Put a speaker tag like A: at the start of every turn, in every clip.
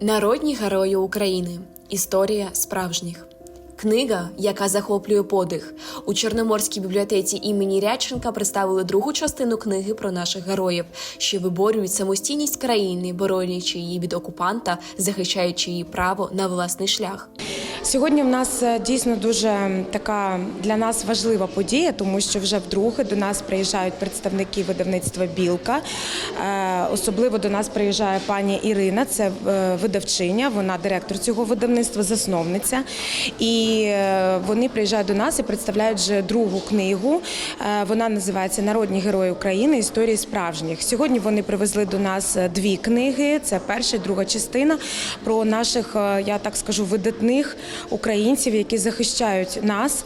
A: Народні герої України. Історія справжніх. Книга, яка захоплює подих. У Чорноморській бібліотеці імені Ряченка представили другу частину книги про наших героїв, що виборюють самостійність країни, боронячи її від окупанта, захищаючи її право на власний шлях.
B: Сьогодні в нас е, дійсно дуже така для нас важлива подія, тому що вже вдруге до нас приїжджають представники видавництва Білка. Е, Особливо до нас приїжджає пані Ірина, це е, видавчиня, вона директор цього видавництва, засновниця. І вони приїжджають до нас і представляють вже другу книгу. Вона називається Народні герої України. Історії справжніх. Сьогодні вони привезли до нас дві книги. Це перша і друга частина про наших, я так скажу, видатних українців, які захищають нас,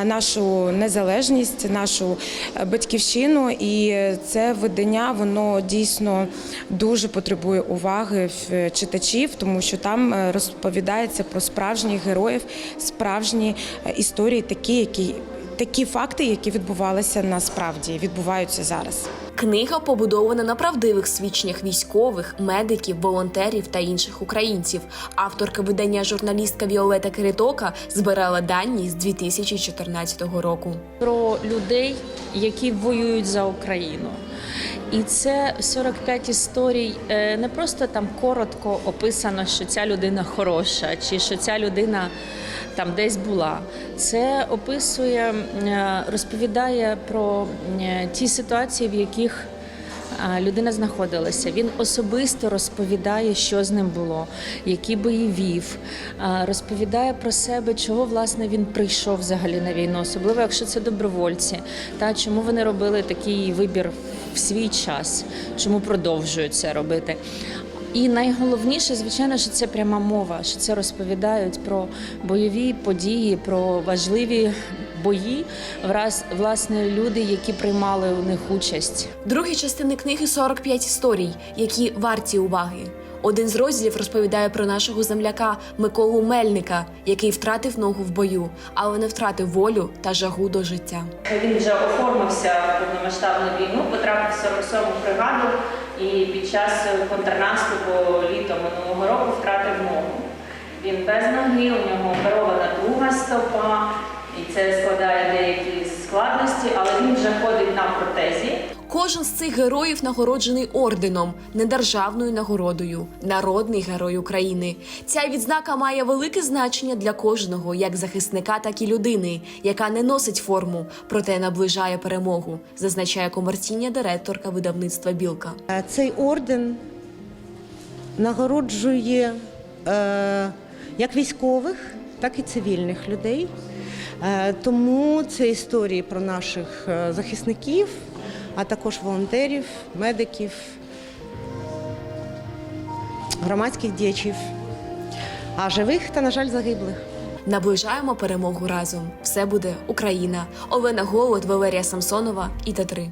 B: е, нашу незалежність, нашу е, батьківщину. І це видання воно дійсно дуже потребує уваги в читачів, тому що там е, розповідається про справжніх героїв, справжні е, історії, такі, які такі факти, які відбувалися насправді, відбуваються зараз.
A: Книга побудована на правдивих свідченнях військових, медиків, волонтерів та інших українців. Авторка видання журналістка Віолета Киритока збирала дані з 2014 року.
C: про людей, які воюють за Україну. І це 45 історій е, не просто там коротко описано, що ця людина хороша, чи що ця людина там десь була. Це описує, е, розповідає про е, ті ситуації, в яких людина знаходилася. Він особисто розповідає, що з ним було, які бої вів, розповідає про себе, чого власне він прийшов взагалі на війну, особливо якщо це добровольці, та чому вони робили такий вибір в свій час, чому продовжують це робити. І найголовніше, звичайно, що це пряма мова, що це розповідають про бойові події, про важливі бої, враз власне люди, які приймали у них участь.
A: В другій частини книги 45 історій, які варті уваги. Один з розділів розповідає про нашого земляка Миколу Мельника, який втратив ногу в бою, але не втратив волю та жагу до життя.
C: Він вже оформився в повномасштабну війну, потрапив в 47-му бригаду і під час контрнаступу літом минулого року втратив ногу. Він без ноги, у нього оперована друга стопа, це складає деякі складності, але він вже ходить на протезі.
A: Кожен з цих героїв нагороджений орденом, не державною нагородою, народний герой України. Ця відзнака має велике значення для кожного, як захисника, так і людини, яка не носить форму, проте наближає перемогу, зазначає комерційна директорка видавництва Білка.
D: Е, Цей орден нагороджує е, як військових, так і цивільних людей. Е, тому це історії про наших е, захисників, а також волонтерів, медиків, громадських діячів, а живих та, на жаль, загиблих.
A: Наближаємо перемогу разом. Все буде Україна. Олена Голод, Валерія Самсонова і Татри.